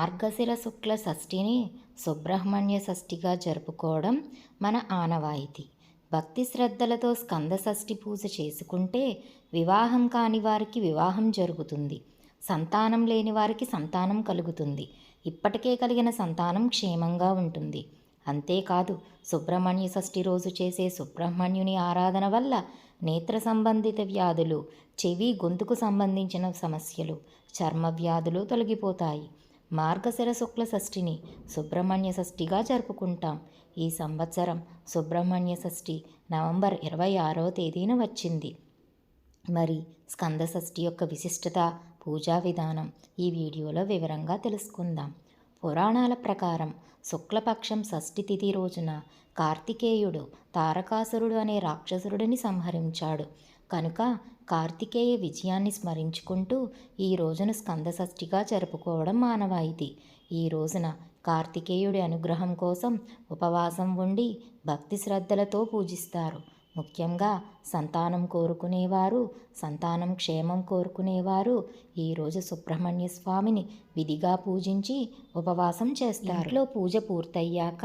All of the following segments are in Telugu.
మార్గశిర శుక్ల షష్ఠిని సుబ్రహ్మణ్య షష్ఠిగా జరుపుకోవడం మన ఆనవాయితీ. భక్తి శ్రద్ధలతో స్కంద షష్ఠి పూజ చేసుకుంటే వివాహం కాని వారికి వివాహం జరుగుతుంది. సంతానం లేని వారికి సంతానం కలుగుతుంది. ఇప్పటికే కలిగిన సంతానం క్షేమంగా ఉంటుంది. అంతేకాదు సుబ్రహ్మణ్య షష్ఠి రోజు చేసే సుబ్రహ్మణ్యుని ఆరాధన వల్ల నేత్ర సంబంధిత వ్యాధులు చెవి గొంతుకు సంబంధించిన సమస్యలు చర్మ వ్యాధులు తొలగిపోతాయి. మార్గశిర శుక్ల షష్ఠిని సుబ్రహ్మణ్య షష్ఠిగా జరుపుకుంటాం. ఈ సంవత్సరం సుబ్రహ్మణ్య షష్ఠి నవంబర్ ఇరవై ఆరవ తేదీన వచ్చింది. మరి స్కంద షష్ఠి యొక్క విశిష్టత పూజా విధానం ఈ వీడియోలో వివరంగా తెలుసుకుందాం. పురాణాల ప్రకారం శుక్లపక్షం షష్ఠి తిథి రోజున కార్తికేయుడు తారకాసురుడు అనే రాక్షసురుడిని సంహరించాడు. కనుక కార్తికేయ విజయాన్ని స్మరించుకుంటూ ఈ రోజున స్కంద షష్ఠిగా జరుపుకోవడం మానవాయితీ. ఈ రోజున కార్తికేయుడి అనుగ్రహం కోసం ఉపవాసం ఉండి భక్తి శ్రద్ధలతో పూజిస్తారు. ముఖ్యంగా సంతానం కోరుకునేవారు సంతానం క్షేమం కోరుకునేవారు ఈరోజు సుబ్రహ్మణ్య స్వామిని విధిగా పూజించి ఉపవాసం చేస్తారు. ఇంట్లో పూజ పూర్తయ్యాక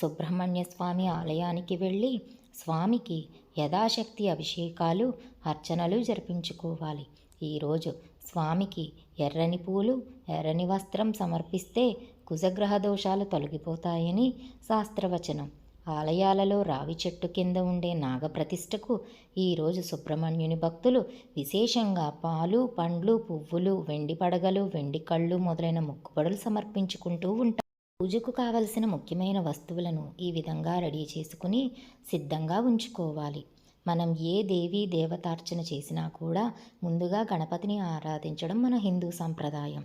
సుబ్రహ్మణ్య స్వామి ఆలయానికి వెళ్ళి స్వామికి యథాశక్తి అభిషేకాలు అర్చనలు జరిపించుకోవాలి. ఈరోజు స్వామికి ఎర్రని పూలు ఎర్రని వస్త్రం సమర్పిస్తే కుజగ్రహ దోషాలు తొలగిపోతాయని శాస్త్రవచనం. ఆలయాలలో రావి చెట్టు కింద ఉండే నాగప్రతిష్టకు ఈరోజు సుబ్రహ్మణ్యుని భక్తులు విశేషంగా పాలు పండ్లు పువ్వులు వెండి పడగలు వెండి కళ్ళు మొదలైన మొక్కుబడులు సమర్పించుకుంటూ ఉంటారు. పూజకు కావలసిన ముఖ్యమైన వస్తువులను ఈ విధంగా రెడీ చేసుకుని సిద్ధంగా ఉంచుకోవాలి. మనం ఏ దేవీ దేవతార్చన చేసినా కూడా ముందుగా గణపతిని ఆరాధించడం మన హిందూ సంప్రదాయం.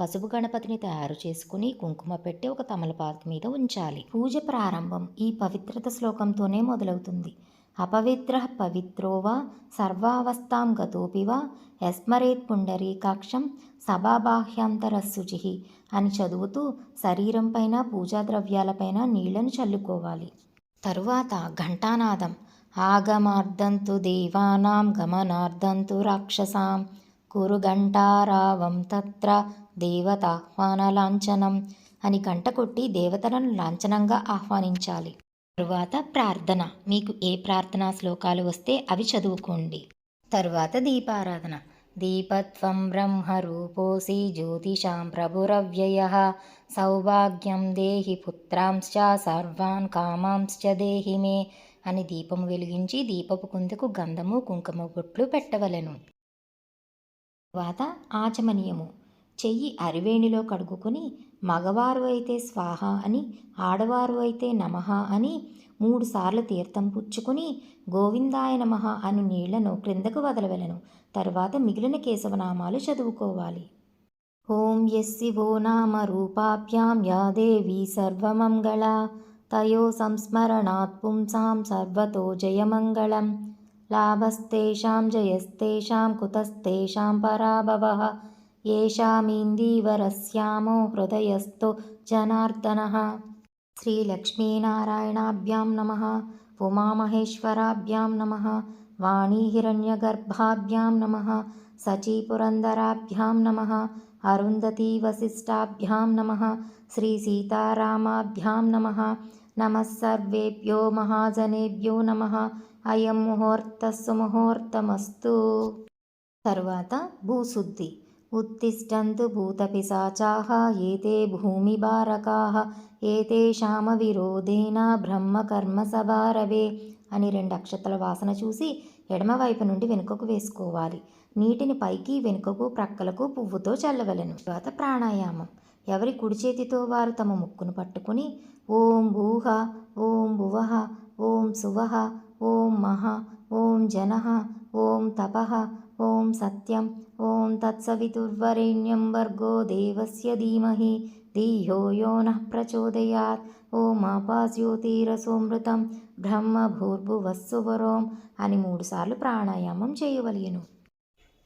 పసుపు గణపతిని తయారు చేసుకుని కుంకుమ పెట్టి ఒక తమలపాకు మీద ఉంచాలి. పూజ ప్రారంభం ఈ పవిత్రత శ్లోకంతోనే మొదలవుతుంది. అపవిత్ర పవిత్రోవా సర్వావస్థాం గతోపివా యస్మరేత్ పుండరీకాక్షం సభాబాహ్యాంతరశుచి అని చదువుతూ శరీరం పైన పూజా ద్రవ్యాలపైన నీళ్ళను చల్లుకోవాలి. తరువాత ఘంటానాదం. ఆగమార్ధంతు దేవానాం గమనార్ధంతు రాక్షసాం. కురు ఘంటారావం తత్ర దేవతాహ్వానలాంఛనం అని గంట కొట్టి దేవతలను లాంఛనంగా ఆహ్వానించాలి. తరువాత ప్రార్థన. మీకు ఏ ప్రార్థనా శ్లోకాలు వస్తే అవి చదువుకోండి. తరువాత దీపారాధన. దీపత్వం బ్రహ్మరూపోసి జ్యోతిషాం ప్రభురవ్యయ. సౌభాగ్యం దేహి పుత్రాంశ్చ సర్వాన్ కామాంశ్చ దేహి మే అని దీపము వెలిగించి దీపపు కుందకు గంధము కుంకుమ బొట్లు పెట్టవలెను. తర్వాత ఆచమనీయము. చెయ్యి అరివేణిలో కడుగుకొని మగవారు అయితే స్వాహ అని ఆడవారు అయితే నమః అని మూడుసార్లు తీర్థం పుచ్చుకొని గోవిందాయ నమః అను నీళ్లను క్రిందకు వదలవెలను తరువాత మిగిలిన కేశవనామాలు చదువుకోవాలి ఓం యస్సివో నామ రూపాభ్యాం యా దేవి సర్వమంగళ తయో సంస్మరణాత్ పుంసాం సర్వతో జయమంగళం లాభస్తేషాం జయస్తేషాం కుతస్తేషాం పరాభవः येषामीन्दीवरस्यामो हृदयस्थो जनार्दनः श्रीलक्ष्मीनारायणाभ्यां नमः उमामहेश्वराभ्यां नमः वाणीहिरण्यगर्भाभ्यां नमः सचीपुरन्दराभ्यां नमः अरुन्धतीवसिष्ठाभ्यां नमः श्रीसीतारामाभ्यां नमः नमः सर्वेभ्यो महाजनेभ्यो नमः అయం ముహూర్త సుముహూర్తమస్తు తరువాత భూశుద్ధి ఉత్తిష్టంతు భూతపిశాచాः ఏతే భూమిభారకాः ఏతేషామ విరోధేన బ్రహ్మకర్మసభారవే అని రెండు అక్షతల వాసన చూసి ఎడమవైపు నుండి వెనుకకు వేసుకోవాలి. నీటిని పైకి వెనుకకు ప్రక్కలకు పువ్వుతో చల్లవలెను. తర్వాత ప్రాణాయామం. ఎవరి కుడి చేతితో వారు తమ ముక్కును పట్టుకుని ఓం భూహ ఓం భువః ఓం సువహ ఓం మహ ఓం జనః ఓం తప ఓం సత్యం ఓం తత్సవితుర్వరేణ్యం వర్గో దేవస్య ధీమహి ధియో యో నః ప్రచోదయాత్ ఓం బ్రహ్మ భూర్భువస్సువరోం అని మూడుసార్లు ప్రాణాయామం చేయవలయను.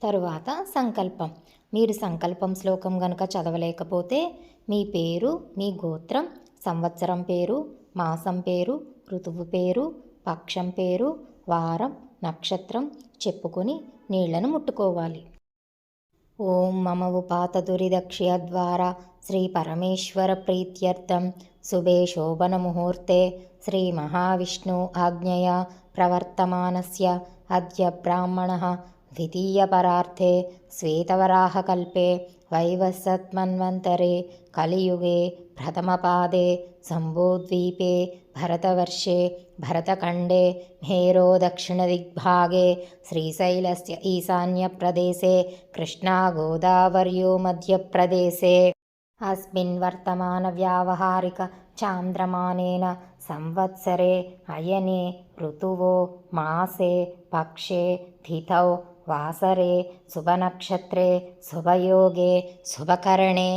తరువాత సంకల్పం. మీరు సంకల్పం శ్లోకం గనుక చదవలేకపోతే మీ పేరు మీ గోత్రం సంవత్సరం పేరు మాసం పేరు ఋతువు పేరు పక్షం పేరు వారం నక్షత్రం చెప్పుకొని నీళ్ళను ముట్టుకోవాలి. ॐ मम उपातदुरिदक्ष्यद्वारा श्रीपरमेश्वरप्रीत्यर्थं शुभे शोभनमुहूर्ते श्रीमहाविष्णु आज्ञया प्रवर्तमानस्य अद्य ब्राह्मणः द्वितीयपरार्थे श्वेतवराहकल्पे वैवसत्मन्वन्तरे कलियुगे प्रथमपादे शम्भोद्वीपे भरतवर्षे भरतखण्डे मेरोदक्षिणदिग्भागे श्रीशैलस्य ईशान्यप्रदेशे कृष्णागोदावर्यो मध्यप्रदेशे अस्मिन् वर्तमानव्यावहारिकचान्द्रमानेन संवत्सरे अयने ऋतुवो मासे पक्षे तिथौ वासरे शुभनक्षत्रे शुभयोगे शुभकरणे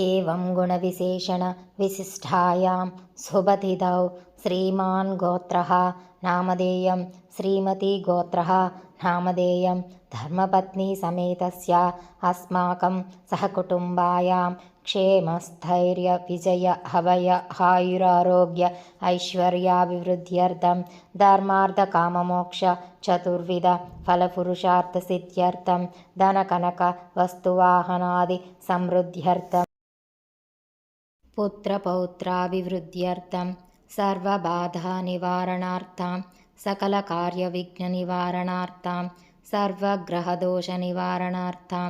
एवं गुणविशेषणविशिष्टायां शुभतिथौ श्रीमान् गोत्रः नामधेयं श्रीमती गोत्रः नामधेयं धर्मपत्नीसमेतस्य अस्माकं सहकुटुम्बायां क्षेमस्थैर्यविजय हवय आयुरारोग्य ऐश्वर्याभिवृद्ध्यर्थं धर्मार्थकाममोक्ष चतुर्विध फलपुरुषार्थसिद्ध्यर्थं धनकनकवस्तुवाहनादि समृद्ध्यर्थं पुत्रपौत्राभिवृद्ध्यर्थं सर्वबाधानिवारणार्थं सकलकार्यविघ्ननिवारणार्थं सर्वग्रहदोषनिवारणार्थं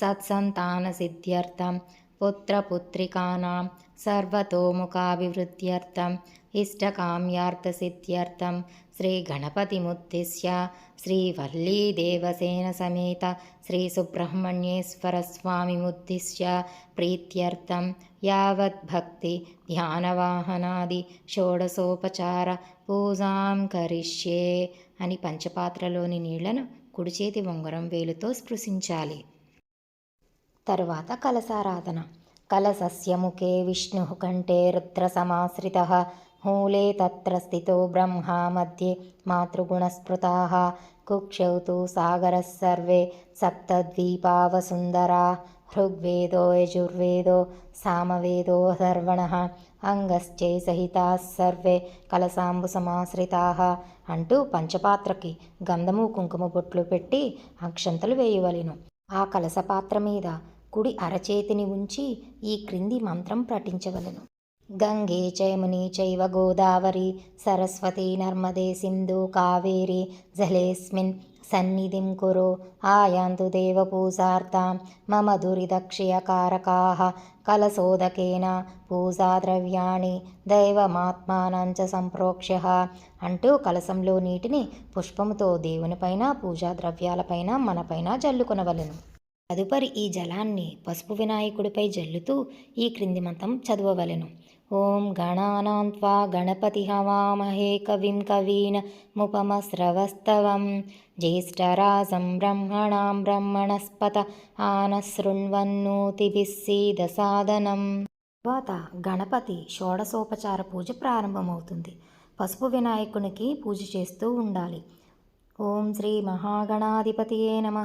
सत्सन्तानसिद्ध्यर्थं पुत्रपुत्रिकानां सर्वतोमुखाभिवृद्ध्यर्थम् इष्टकाम्यार्थसिद्ध्यर्थं श्रीगणपतिमुद्दिश्य श्रीवल्लीदेवसेनसमेत श्रीसुब्रह्मण्येश्वरस्वामिमुद्दिश्य प्रीत्यर्थं यावद्भक्ति ధ్యానవాహనాది షోడశోపచార పూజాం కరిష్యే అని పంచపాత్రలోని నీళ్లను కుడి చేతి ఉంగరం వేలుతో స్పృశించాలి తరువాత కలసారాధన కలసస్య ముఖే విష్ణు కంఠే రుద్రసమాశ్రితः మూలే తత్ర స్థితో బ్రహ్మ మధ్యే మాతృగుణస్పృతాः కుక్షౌ తు సాగరः సర్వే సప్తద్వీపావసుందరా ఋగ్వేదో యజుర్వేదో సామవేదో అథర్వణः అంగశ్చై సహితాः సర్వే కలసాంబు సమాశ్రితాः అంటూ పంచపాత్రకి గంధము కుంకుమ బొట్లు పెట్టి అక్షంతలు వేయవలెను. ఆ కలసపాత్ర మీద కుడి అరచేతిని ఉంచి ఈ క్రింది మంత్రం పఠించవలెను గంగే చయముని చైవ గోదావరి సరస్వతి నర్మదే సింధు కావేరి జలేస్మిన్ సన్నిధిం కురు ఆయాంతు దేవపూజార్థం మమ దురిదక్షయకారకాः కలసోదకేన పూజాద్రవ్యాణి దైవమాత్మానం చ సంప్రోక్ష్య అంటూ కలసంలో నీటిని పుష్పముతో దేవునిపైన పూజా ద్రవ్యాలపైన మనపైన జల్లుకొనవలెను. తదుపరి ఈ జలాన్ని పసుపు వినాయకుడిపై జల్లుతూ ఈ క్రింది మంతం చదవవలెను. ఓం గణానాం త్వా గణపతి హవామహే కవిం కవీన ముపమస్రవస్తవం జ్యేష్ఠరాజం బ్రహ్మణాం బ్రహ్మణస్పత ఆనశృణ్వన్నోతిభిస్సీద సాదనం తర్వాత గణపతి షోడశోపచార పూజ ప్రారంభమవుతుంది. పసుపు వినాయకునికి పూజ చేస్తూ ఉండాలి. ఓం శ్రీ మహాగణాధిపతియే నమ.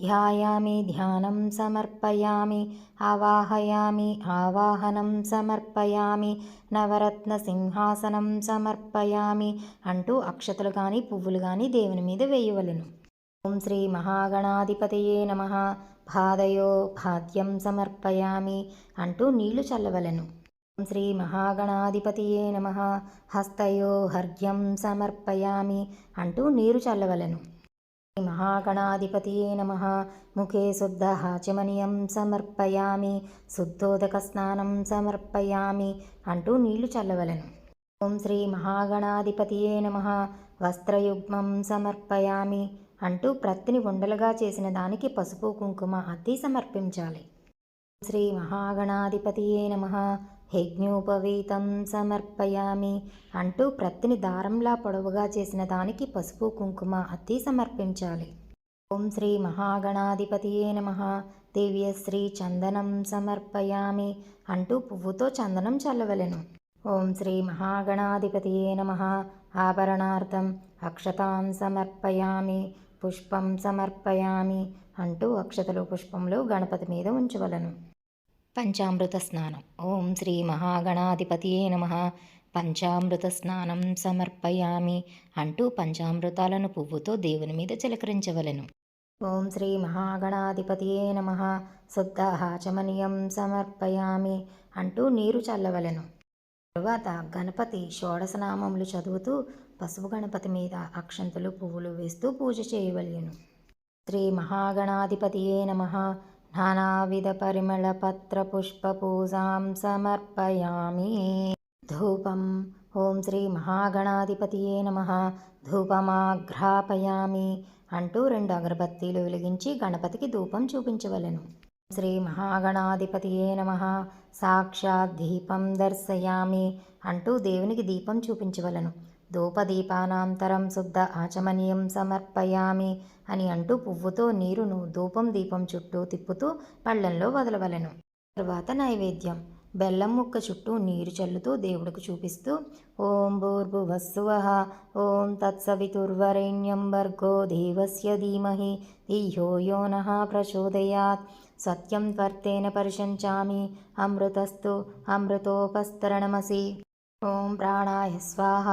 ధ్యాయామి ధ్యానం సమర్పయామి ఆవాహయామి ఆవాహనం సమర్పయామి నవరత్న సింహాసనం సమర్పయామి అంటూ అక్షతలు కానీ పువ్వులు కానీ దేవుని మీద వేయవలెను. ఓం శ్రీ మహాగణాధిపతియే నమ. పాదయో భాద్యం సమర్పయామి అంటూ నీళ్ళు చల్లవలెను. శ్రీ మహాగణాధిపతియే నమ. హస్తయో హర్ఘ్యం సమర్పయామి అంటూ నీరు చల్లవలను. శ్రీ మహాగణాధిపతియే నమ. ముఖే శుద్ధ హాచమనీయం సమర్పయామి. శుద్ధోదక స్నానం సమర్పయామి అంటూ నీళ్ళు చల్లవలను. ఓం శ్రీ మహాగణాధిపతియే నమ. వస్త్రయుగ్మం సమర్పయామి అంటూ ప్రత్తిని ఉండలుగా చేసిన దానికి పసుపు కుంకుమ అద్ది సమర్పించాలి. శ్రీ మహాగణాధిపతియే నమ. యజ్ఞోపవీతం సమర్పయామి అంటూ ప్రత్తిని దారంలా పొడవుగా చేసిన దానికి పసుపు కుంకుమ అత్తి సమర్పించాలి. ఓం శ్రీ మహాగణాధిపతియే నమ. దివ్యశ్రీ చందనం సమర్పయామి అంటూ పువ్వుతో చందనం చల్లవలెను. ఓం శ్రీ మహాగణాధిపతియే నమ. ఆభరణార్థం అక్షతాం సమర్పయామి పుష్పం సమర్పయామి అంటూ అక్షతలు పుష్పంలో గణపతి మీద ఉంచవలను. పంచామృత స్నానం ఓం శ్రీ మహాగణాధిపతియే నమ. పంచామృత స్నానం సమర్పయామి అంటూ పంచామృతాలను పువ్వుతో దేవుని మీద చిలకరించవలెను. ఓం శ్రీ మహాగణాధిపతియే నమ. శుద్ధాచమనీయం సమర్పయామి అంటూ నీరు చల్లవలను. తరువాత గణపతి షోడశనామములు చదువుతూ పసుపు గణపతి మీద అక్షంతలు పువ్వులు వేస్తూ పూజ చేయవలెను. శ్రీ మహాగణాధిపతియే నమ. నానావిధ పరిమళ పత్ర పుష్ప పూజాం సమర్పయామి. ధూపం ఓం శ్రీ మహాగణాధిపతియే నమ. ధూపమాఘ్రాపయామి అంటూ రెండు అగరబత్తీలు వెలిగించి గణపతికి ధూపం చూపించవలెను. శ్రీ మహాగణాధిపతియే నమ. సాక్షాత్ దీపం దర్శయామి అంటూ దేవునికి దీపం చూపించవలను. ధూపదీపానాంతరం శుద్ధ ఆచమనీయం సమర్పయామి అని అంటూ పువ్వుతో నీరును ధూపం దీపం చుట్టూ తిప్పుతూ పళ్ళెంలో వదలవలెను. తరువాత నైవేద్యం. బెల్లం ముక్క చుట్టూ నీరు చల్లుతూ దేవుడికి చూపిస్తూ ఓం భూర్భువస్సువ ఓం తత్సవితుర్వరేణ్యం భర్గో దేవస్య ధీమహి ధియో యో ప్రచోదయాత్. సత్యం త్వర్తేన పరిశంచామి. అమృతస్తు అమృతోపస్తరణమసి. ఓం ప్రాణాయ స్వాహ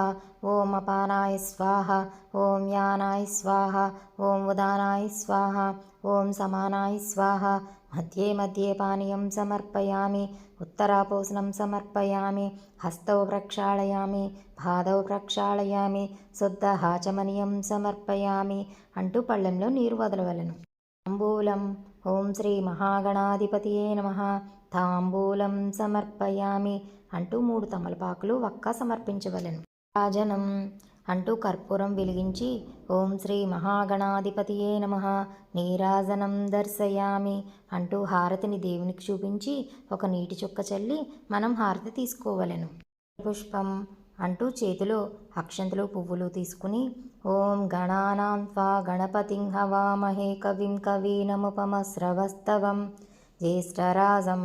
ఓం అపానాయ స్వాహ ఓం యానాయ స్వాహ ఓం ఉదానాయ స్వాహ ఓం సమానాయ స్వాహ. మధ్యే మధ్యే పానీయం సమర్పయామి ఉత్తరాపోసనం సమర్పయామి హస్తౌ ప్రక్షాళయామి పాదౌ ప్రక్షాళయామి శుద్ధ హాచమనీయం సమర్పయామి అంటూ పళ్ళెంలో నీరు వదలవలను. తాంబూలం ఓం శ్రీ మహాగణాధిపతియే నమ. తాంబూలం సమర్పయామి. అంటూ మూడు తమలపాకులు వక్క సమర్పించవలెను. రాజనం అంటూ కర్పూరం వెలిగించి ఓం శ్రీ మహాగణాధిపతియే నమ నీరాజనం దర్శయామి అంటూ హారతిని దేవునికి చూపించి ఒక నీటి చుక్క చల్లి మనం హారతి తీసుకోవలెను. పుష్పం అంటూ చేతిలో అక్షంతలు పువ్వులు తీసుకుని ఓం గణానాం త్వా గణపతిం హవామహే కవిం కవీనముపమ శ్రవస్తవం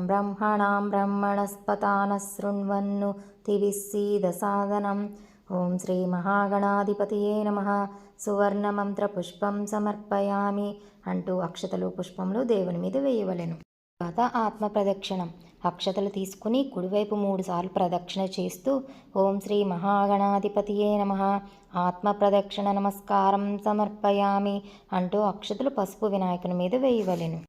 బ్రహ్మణాం బ్రహ్మణస్పతాన శృణ్వన్ను తివిస్సీదసాదనం. ఓం శ్రీ మహాగణాధిపతియే నమ. సువర్ణమంత్రపుష్పం సమర్పయామి అంటూ అక్షతలు పుష్పములు దేవుని మీద వేయవలెను. తర్వాత ఆత్మ ప్రదక్షిణం. అక్షతలు తీసుకుని కుడివైపు మూడుసార్లు ప్రదక్షిణ చేస్తూ ఓం శ్రీ మహాగణాధిపతియే నమ. ఆత్మ ప్రదక్షిణ నమస్కారం సమర్పయామి అంటూ అక్షతలు పసుపు వినాయకుని మీద వేయవలెను.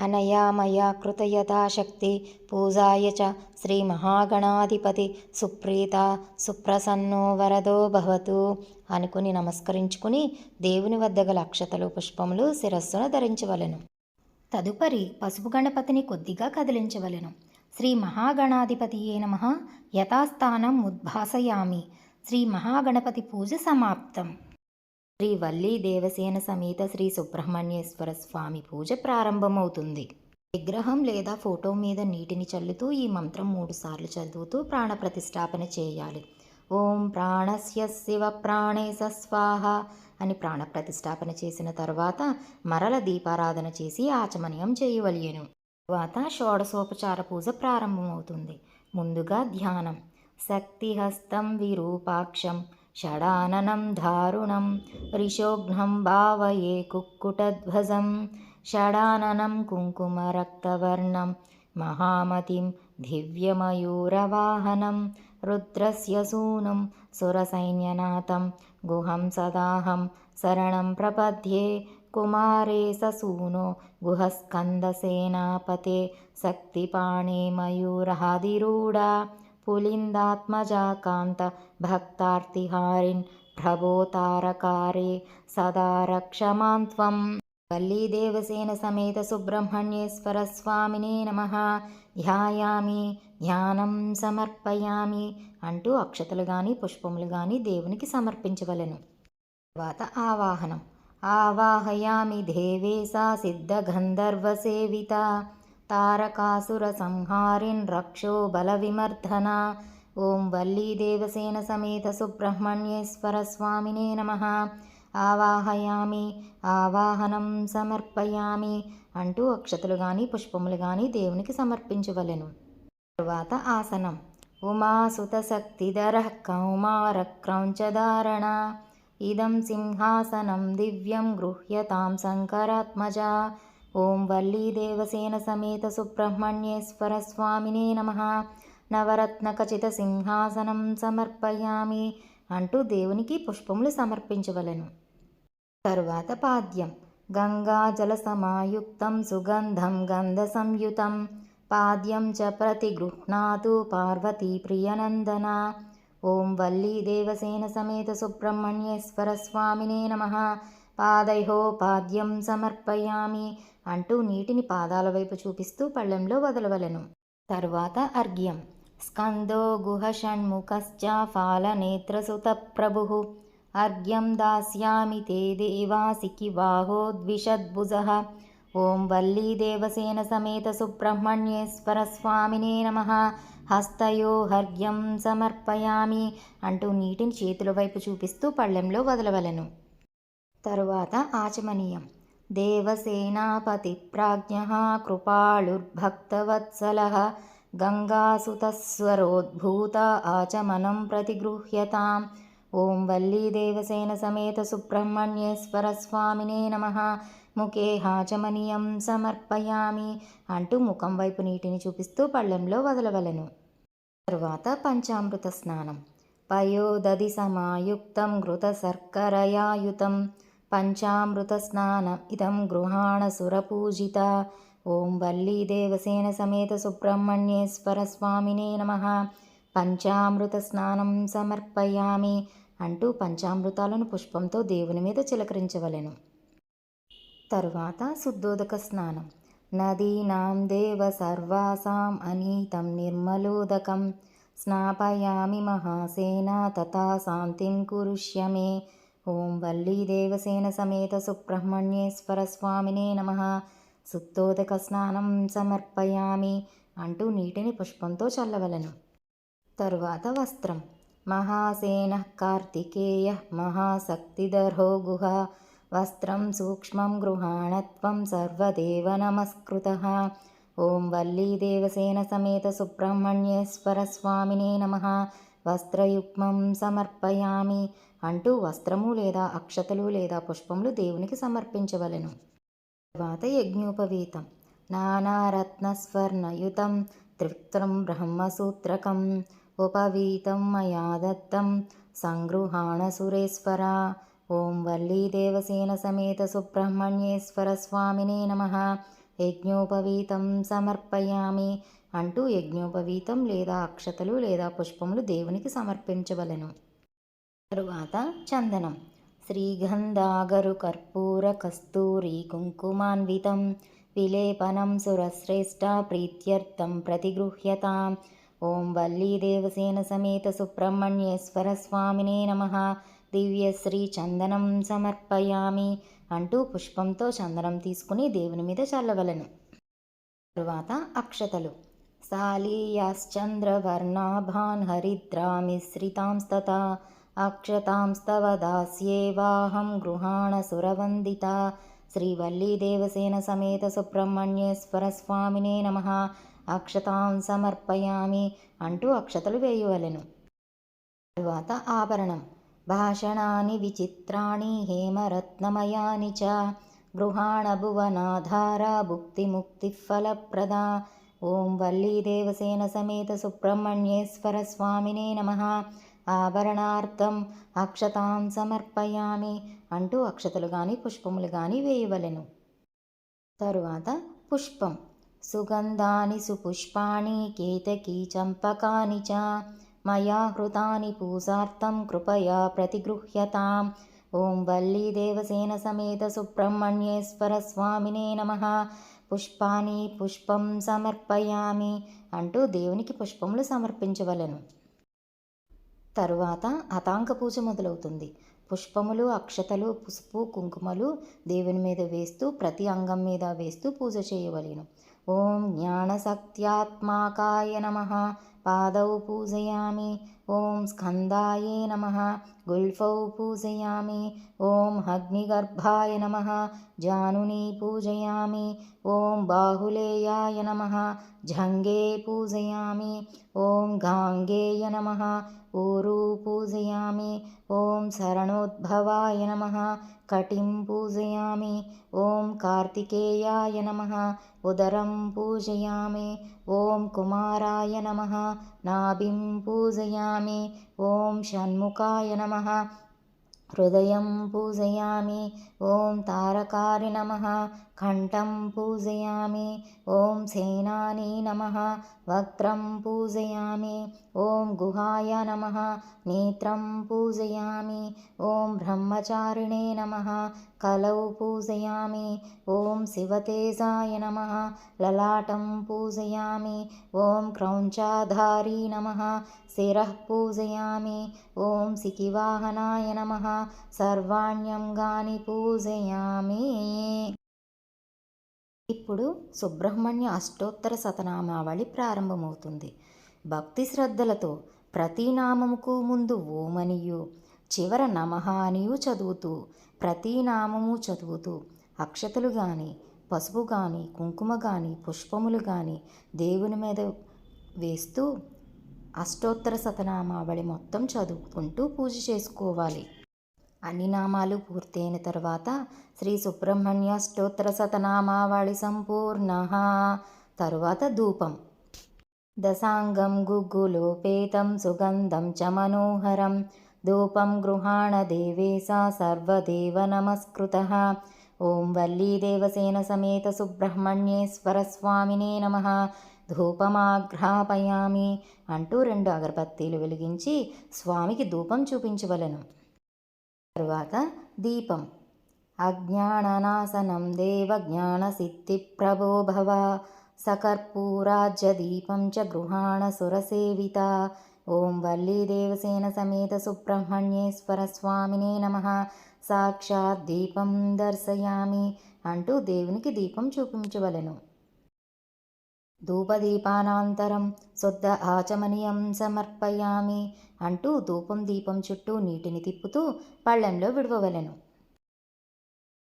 అనయా మయా కృతయథాశక్తి పూజాయ చ శ్రీ మహాగణాధిపతి సుప్రీత సుప్రసన్నో వరదో భవతు అనుకుని నమస్కరించుకుని దేవుని వద్ద గల అక్షతలు పుష్పములు శిరస్సును ధరించవలెను. తదుపరి పసుపు గణపతిని కొద్దిగా కదిలించవలెను. శ్రీ మహాగణాధిపతి ఏ నమ యథాస్థానం ఉద్భాసయామి. శ్రీ మహాగణపతి పూజ సమాప్తం. శ్రీ వల్లీ దేవసేన సమేత శ్రీ సుబ్రహ్మణ్యేశ్వర స్వామి పూజ ప్రారంభమవుతుంది. విగ్రహం లేదా ఫోటో మీద నీటిని చల్లుతూ ఈ మంత్రం మూడుసార్లు చదువుతూ ప్రాణ ప్రతిష్టాపన చేయాలి. ఓం ప్రాణస్య శివ ప్రాణే స్వాహ అని ప్రాణ ప్రతిష్టాపన చేసిన తర్వాత మరల దీపారాధన చేసి ఆచమనీయం చేయవలయను. తర్వాత షోడశోపచార పూజ ప్రారంభమవుతుంది. ముందుగా ధ్యానం. శక్తిహస్తం విరూపాక్షం. षडाननं धारुणं ऋषोघ्नं भावये कुक्कुटध्वजं षडाननं कुङ्कुमरक्तवर्णं महामतिं दिव्यमयूरवाहनं रुद्रस्य सूनुं सुरसैन्यनाथं गुहं सदाहं शरणं प्रपद्ये कुमारे ससूनो गुहस्कन्दसेनापते शक्तिपाणे मयूरहादिरूढा పులిందాత్మజాకాంత భక్తార్తిహారిన్ ప్రభోతారకారే సదా వల్లీదేవసేన సమేత సుబ్రహ్మణ్యేశ్వర స్వామినే నమ ధ్యాయామి ధ్యానం సమర్పయామి అంటూ అక్షతలు కానీ పుష్పములు కానీ దేవునికి సమర్పించవలెను। తర్వాత ఆవాహనం. ఆవాహయామి దేవేశా సిద్ధగంధర్వసేవిత తారకాసుర సంహారిన్ రక్షో బలవిమర్ధన ఓం వల్లీదేవసేన సమేత సుబ్రహ్మణ్యేశ్వర స్వామినే నమ ఆవాహయామి ఆవాహనం సమర్పయామి అంటూ అక్షతలు కానీ పుష్పములు కానీ దేవునికి సమర్పించవలెను. తరువాత ఆసనం. ఉమాసుత శక్తిధర కౌమార క్రౌంచధారణ ఇదం సింహాసనం దివ్యం గృహ్యతాం శంకరాత్మజ. ఓం వల్లీ దేవసేన సమేత సుబ్రహ్మణ్యేశ్వర స్వామినే నమ. నవరత్న ఖచ్చిత సింహాసనం సమర్పయామి అంటూ దేవునికి పుష్పములు సమర్పించవలను. తరువాత పాద్యం. గంగా జల సమాయుక్తం సుగంధం గంధ సంయుతం. పాద్యం చ ప్రతిగృహ్ణాతు పార్వతీ ప్రియనందన. ఓం వల్లీ దేవసేన సమేత సుబ్రహ్మణ్యేశ్వర స్వామినే నమ. పాదయో పాద్యం సమర్పయామి అంటూ నీటిని పాదాల వైపు చూపిస్తూ పళ్ళెంలో వదలవలెను. తరువాత అర్ఘ్యం. స్కందో గుహ షణ్ముఖశ్చ ఫాలనేత్రసుత ప్రభు. అర్ఘ్యం దాస్యామి తే దేవాసికి బాహో ద్విషద్భుజ. ఓం వల్లీదేవసేన సమేత సుబ్రహ్మణ్యేశ్వర స్వామినే నమ. హస్తయో హర్ఘ్యం సమర్పయామి అంటూ నీటిని చేతుల వైపు చూపిస్తూ పళ్ళెంలో వదలవలెను. తరువాత ఆచమనీయం. దేవసేనాపతి ప్రాజ్ఞ కృపాళుర్భక్తవత్సల గంగాసుతస్వరోద్భూత ఆచమనం ప్రతిగృహ్యతాం. ఓం వల్లీదేవసేన సమేత సుబ్రహ్మణ్యేశ్వర స్వామినే నమ. ముఖే హాచమనీయం సమర్పయామి. అంటూ ముఖం వైపు నీటిని చూపిస్తూ పళ్ళెంలో వదలవలెను. తరువాత పంచామృత స్నానం. పయోదది సమాయుక్తం ఘృత శర్కరయాయుతం పంచామృతస్నానం ఇదం గృహాణ సురపూజిత ఓం వల్లీదేవసేన సమేత సుబ్రహ్మణ్యేశ్వర స్వామినే నమ పంచామృత స్నానం సమర్పయామి అంటూ పంచామృతాలను పుష్పంతో దేవుని మీద చిలకరించవలెను. తరువాత శుద్ధోదక స్నానం. నదీనాం దేవ సర్వాసాం అనీతం నిర్మలోదకం. స్నాపయామి మహాసేన తథా శాంతిం కురుష్యమే. ఓం వల్లీదేవసేన సమేత సుబ్రహ్మణ్యేశ్వర స్వామినే నమ. సుప్తోదక స్నానం సమర్పయామి అంటూ నీటిని పుష్పంతో చల్లవలను. తరువాత వస్త్రం. మహాసేన కార్తికేయ మహాశక్తిధరో గుహ. వస్త్రం సూక్ష్మం గృహాణత్వం సర్వదేవ నమస్కృత. ఓం వల్లీదేవసేన సమేత సుబ్రహ్మణ్యేశ్వర స్వామినే నమ. వస్త్రయుగ్మం సమర్పయామి అంటూ వస్త్రము లేదా అక్షతలు లేదా పుష్పములు దేవునికి సమర్పించవలెను. తర్వాత యజ్ఞోపవీతం. నానారత్నస్వర్ణయుతం త్రిత్రం బ్రహ్మసూత్రకం ఉపవీతం మయా దత్తం సంగృహాణ సురేశ్వర ఓం వల్లీ దేవసేన సమేత సుబ్రహ్మణ్యేశ్వర స్వామినే నమ. యజ్ఞోపవీతం సమర్పయామి అంటూ యజ్ఞోపవీతం లేదా అక్షతలు లేదా పుష్పములు దేవునికి సమర్పించవలెను. తరువాత చందనం. శ్రీగంధాగరు కర్పూర కస్తూరి కుంకుమాన్వితం విలేపనం సురశ్రేష్ట ప్రీత్యర్థం ప్రతిగృహ్యతాం. ఓం వల్లీదేవసేన సమేత సుబ్రహ్మణ్యేశ్వర స్వామినే నమ. దివ్యశ్రీ చందనం సమర్పయామి. అంటూ పుష్పంతో చందనం తీసుకుని దేవుని మీద చల్లవలను. తరువాత అక్షతలు. సాలీయాశ్చంద్రవర్ణాభాన్ హరిద్రామిశ్రితాంస్తతా అక్షతాంస్తవ దాస్యేవాహం గృహాణ సురవందిత. శ్రీవల్లీదేవసేన సమేత సుబ్రహ్మణ్యేశ్వర స్వామినే నమ. అక్షతాం సమర్పయామి అంటూ అక్షతలు వేయవలెను. తరువాత ఆభరణం. భాషణాని విచిత్రాణి హేమరత్నమయాని చ. గృహాణ భువనాధార భుక్తిముక్తిఫలప్రద ఓం వల్లీదేవసేన సమేత సుబ్రహ్మణ్యేశ్వర స్వామినే నమ. ఆభరణార్థం అక్షతాం సమర్పయామి అంటూ అక్షతలు కానీ పుష్పములు కానీ వేయవలెను. తరువాత పుష్పం. సుగంధాని సుపుష్పాణి కేతకీ చంపకాని చ మయా హృతాని పూజార్థం కృపయా ప్రతిగృహ్యతాం. ఓం వల్లీదేవసేన సమేత సుబ్రహ్మణ్యేశ్వర స్వామినే నమ. పుష్పాని పుష్పం సమర్పయామి అంటూ దేవునికి పుష్పములు సమర్పించవలను. తరువాత అతాంక పూజ మొదలవుతుంది. పుష్పములు అక్షతలు పసుపు కుంకుమలు దేవుని మీద వేస్తూ ప్రతి అంగం మీద వేస్తూ పూజ చేయవలెను. ఓం జ్ఞానశక్త్యాత్మాకాయ నమ. పాదౌ పూజయామి. ఓం స్కందాయే నమ. గుల్ఫౌ పూజయామి. ఓం అగ్నిగర్భాయ నమ. జానుని పూజయామి. ఓం బాహులేయాయ నమ. జంగే పూజయామి. ఓం గాంగేయ నమ. ऊरू पूजयामि। ॐ शरणोद्भवाय नमः। कटिं पूजयामि। ॐ कार्तिकेयाय नमः। उदरं पूजयामि। ॐ कुमाराय नमः। नाभिं पूजयामि। ॐ षण्मुखाय नमः। हृदयं पूजयामि। పూజయామి ఓం తారకారి నమ. కంఠం పూజయామి. ఓం సేనాని నమ. వక్త్రం పూజయామి. ఓం గుహాయ నమ. నేత్రం పూజయామి. ఓం బ్రహ్మచారిణే నమ. కలౌ పూజయామి. ఓం శివతేజాయ నమ. లలాటం పూజయామి. ఓం క్రౌంచాధారీ నమ. శిరః పూజయామి. ఓం సికివాహనాయ నమ. సర్వాణ్యంగాని పూజయామి. ఇప్పుడు సుబ్రహ్మణ్య అష్టోత్తర శతనామావళి ప్రారంభమవుతుంది. భక్తి శ్రద్ధలతో ప్రతి నామముకు ముందు ఓమనియు చివర నమః అనియు చదువుతూ ప్రతి నామము చదువుతూ అక్షతలు కానీ పసుపు కానీ కుంకుమ కానీ పుష్పములు కానీ దేవుని మీద వేస్తూ అష్టోత్తర శతనామావళి మొత్తం చదువుకుంటూ పూజ చేసుకోవాలి. అన్ని నామాలు పూర్తయిన తర్వాత శ్రీ సుబ్రహ్మణ్య స్తోత్ర సతనామావళి సంపూర్ణ. తరువాత ధూపం. దశాంగం గుగ్గులోపేతం సుగంధం చ మనోహరం. ధూపం గృహాణ దేవేశా సర్వదేవ నమస్కృత. ఓం వల్లీదేవసేన సమేత సుబ్రహ్మణ్యేశ్వర స్వామినే నమ. ధూపమాఘ్రాపయామి అంటూ రెండు అగరబత్తీలు వెలిగించి స్వామికి ధూపం చూపించవలను. తరువాత దీపం. అజ్ఞాననాశనం దేవ జ్ఞానసిద్ధిప్రభో భవ సకర్పూరాజ్యదీపం చ గృహాణ సురసేవిత. ఓం వల్లీదేవసేన సమేత సుబ్రహ్మణ్యేశ్వర స్వామినే నమ. సాక్షాత్ దీపం దర్శయామి అంటూ దేవునికి దీపం చూపించవలను. ధూపదీపానాంతరం శుద్ధ ఆచమనీయం సమర్పయామి అంటూ ధూపం దీపం చుట్టూ నీటిని తిప్పుతూ పళ్ళెంలో విడవవలెను.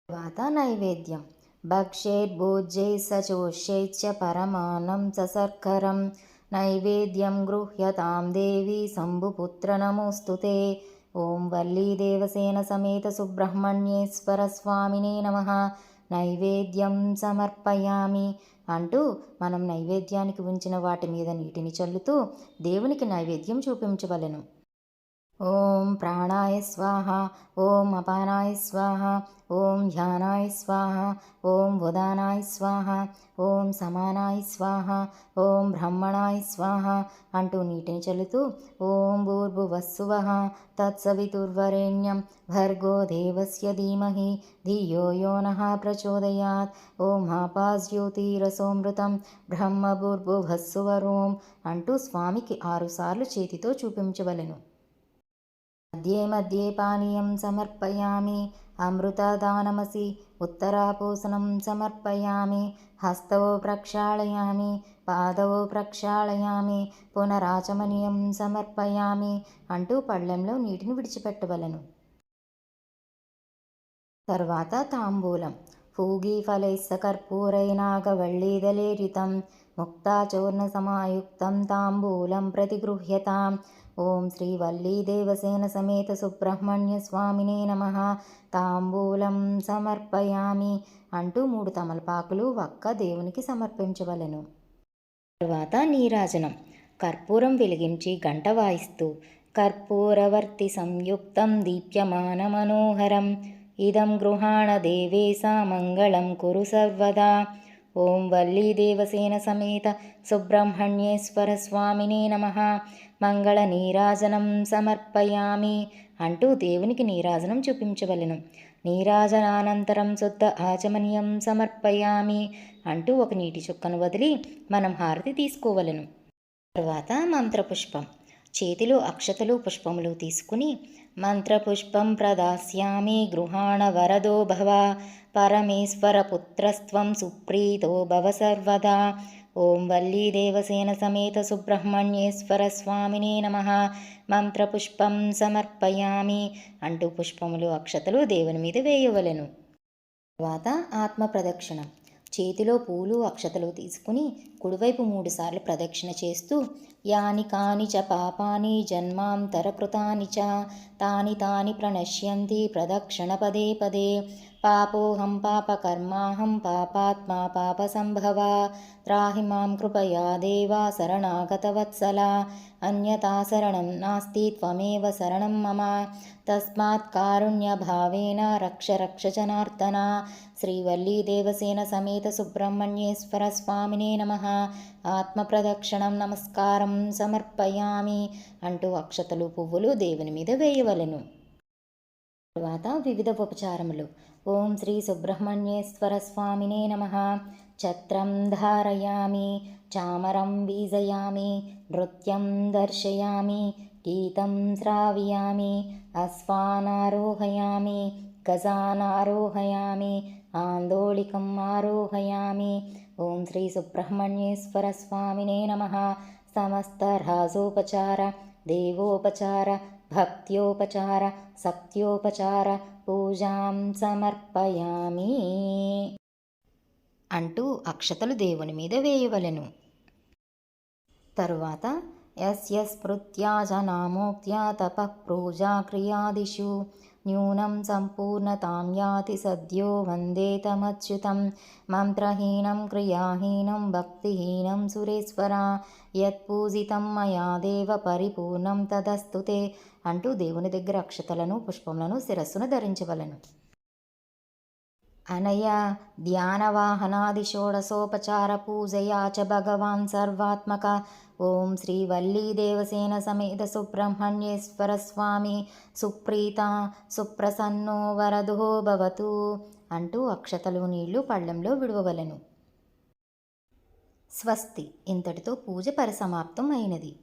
తర్వాత నైవేద్యం. భక్షేర్భోజ్యై సచోష్యైచ్చ పరమానం ససర్కరం. నైవేద్యం గృహ్యతాం దేవి శంభుపుత్ర నమోస్తుతే ఓం వల్లీదేవసేన సమేత సుబ్రహ్మణ్యేశ్వర స్వామినే నమ. నైవేద్యం సమర్పయామి. అంటూ మనం నైవేద్యానికి ఉంచిన వాటి మీద నీటిని చల్లుతూ దేవునికి నైవేద్యం చూపించవలెను. ఓం ప్రాణాయ స్వాహ ఓం అపానాయ స్వాహ ఓం ధ్యానాయ స్వాహ ఓం ఉదానాయ స్వాహ ఓం సమానాయ స్వాహ ఓం బ్రహ్మణాయ స్వాహ అంటూ నీటిని చల్లుతూ ఓం భూర్భువస్సువ తత్సవితుర్వరేణ్యం భర్గో దేవస్య ధీమహి ధియో యో నః ప్రచోదయాత్. ఓం ఆపాజ్యోతిరసోమృతం బ్రహ్మ భూర్భువస్సువరోం అంటూ స్వామికి ఆరుసార్లు చేతితో చూపించవలెను. మధ్యే మధ్యే పానీయం సమర్పయామి అమృతదానమసి ఉత్తరాపోసనం సమర్పయామి హస్తౌ ప్రక్షాళయామి పాదౌ ప్రక్షాళయామి పునరాచమనీయం సమర్పయామి అంటూ పళ్ళెంలో నీటిని విడిచిపెట్టవలను. తర్వాత తాంబూలం. పూగీఫలైస్సకర్పూరైనాగవళ్ళీదలేరితం ముక్తాచూర్ణసమాయుక్తం తాంబూలం ప్రతిగృహ్యతాం ఓం శ్రీవల్లీదేవసేన సమేత సుబ్రహ్మణ్య స్వామినే నమ తాంబూలం సమర్పయామి అంటూ మూడు తమలపాకులు ఒక్క దేవునికి సమర్పించవలెను. తరువాత నీరాజనం. కర్పూరం వెలిగించి గంట వాయిస్తూ కర్పూరవర్తి సంయుక్తం దీప్యమాన మనోహరం. ఇదం గృహాణ దేవేశా మంగళం కురు సర్వదా. ఓం వల్లీదేవసేన సమేత సుబ్రహ్మణ్యేశ్వర స్వామినే నమ. మంగళ నీరాజనం సమర్పయామి అంటూ దేవునికి నీరాజనం చూపించవలెను. నీరాజనానంతరం శుద్ధ ఆచమనీయం సమర్పయామి అంటూ ఒక నీటి చుక్కను వదిలి మనం హారతి తీసుకోవలెను. తర్వాత మంత్రపుష్పం. చేతిలో అక్షతలు పుష్పములు తీసుకుని మంత్రపుష్పం ప్రదాస్యామి గృహాణ వరదో భవ పరమేశ్వర పుత్రస్త్వం సుప్రీతో భవ సర్వదా. ఓం వల్లీదేవసేన సమేత సుబ్రహ్మణ్యేశ్వర స్వామినే నమ. మంత్రపుష్పం సమర్పయామి. అంటూ పుష్పములు అక్షతలు దేవుని మీద వేయవలెను. తర్వాత ఆత్మ ప్రదక్షిణం. చేతిలో పూలు అక్షతలు తీసుకుని కుడివైపు మూడుసార్లు ప్రదక్షిణ చేస్తూ యాని కాని చ పాపాని జన్మాంతరకృతాని చ తాని తాని ప్రణశ్యంతి ప్రదక్షిణ పదే పదే పాపోహం పాపకర్మాహం పాపాత్మా పాపసంభవ త్రాహి మాం కృపయా దేవా శరణాగతవత్సల అన్యతా శరణం నాస్తి త్వమేవ శరణం మమ తస్మాత్ కారుణ్యభావేన రక్ష రక్ష జనార్దన శ్రీవల్లీ దేవసేన సమేత సుబ్రహ్మణ్యేశ్వర స్వామినే నమ ఆత్మప్రదక్షిణం నమస్కారం సమర్పయామి అంటూ అక్షతలు పువ్వులు దేవుని మీద వేయవలెను తరువాత వివిధ ఉపచారములు. ॐ श्रीसुब्रह्मण्येश्वरस्वामिने नमः। छत्रं धारयामि चामरं वीजयामि नृत्यं दर्शयामि गीतं श्रावयामि अश्वानारोहयामि गजानारोहयामि आन्दोलिकम् आरोहयामि ॐ श्रीसुब्रह्मण्येश्वरस्वामिने नमः समस्तरासोपचार देवोपचार భక్త్యోపచార సత్యోపచార పూజాం సమర్పయామి అంటూ అక్షతలు దేవుని మీద వేయవలెను. తరువాత యస్య స్మృత్యా చ నామోక్త్యా తప క్రియాదిషు న్యూనం సంపూర్ణతాం యాతి సద్యో వందేతమచ్యుతం మంత్రహీనం క్రియాహీనం భక్తిహీనం సురేశ్వరా యత్పూజితం మయా దేవ పరిపూర్ణం తదస్తు తే అంటూ దేవుని దగ్గర అక్షతలను పుష్పములను శిరస్సును ధరించవలను. అనయా ధ్యానవాహనాది షోడశోపచార పూజయా చ భగవాన్ సర్వాత్మక ఓం శ్రీ వల్లీ దేవసేన సమేత సుబ్రహ్మణ్యేశ్వర స్వామి సుప్రీత సుప్రసన్నో వరదో భవతు అంటూ అక్షతలు నీళ్ళు పళ్ళెంలో విడవవలెను. స్వస్తి. ఇంతటితో పూజ పరిసమాప్తం అయినది.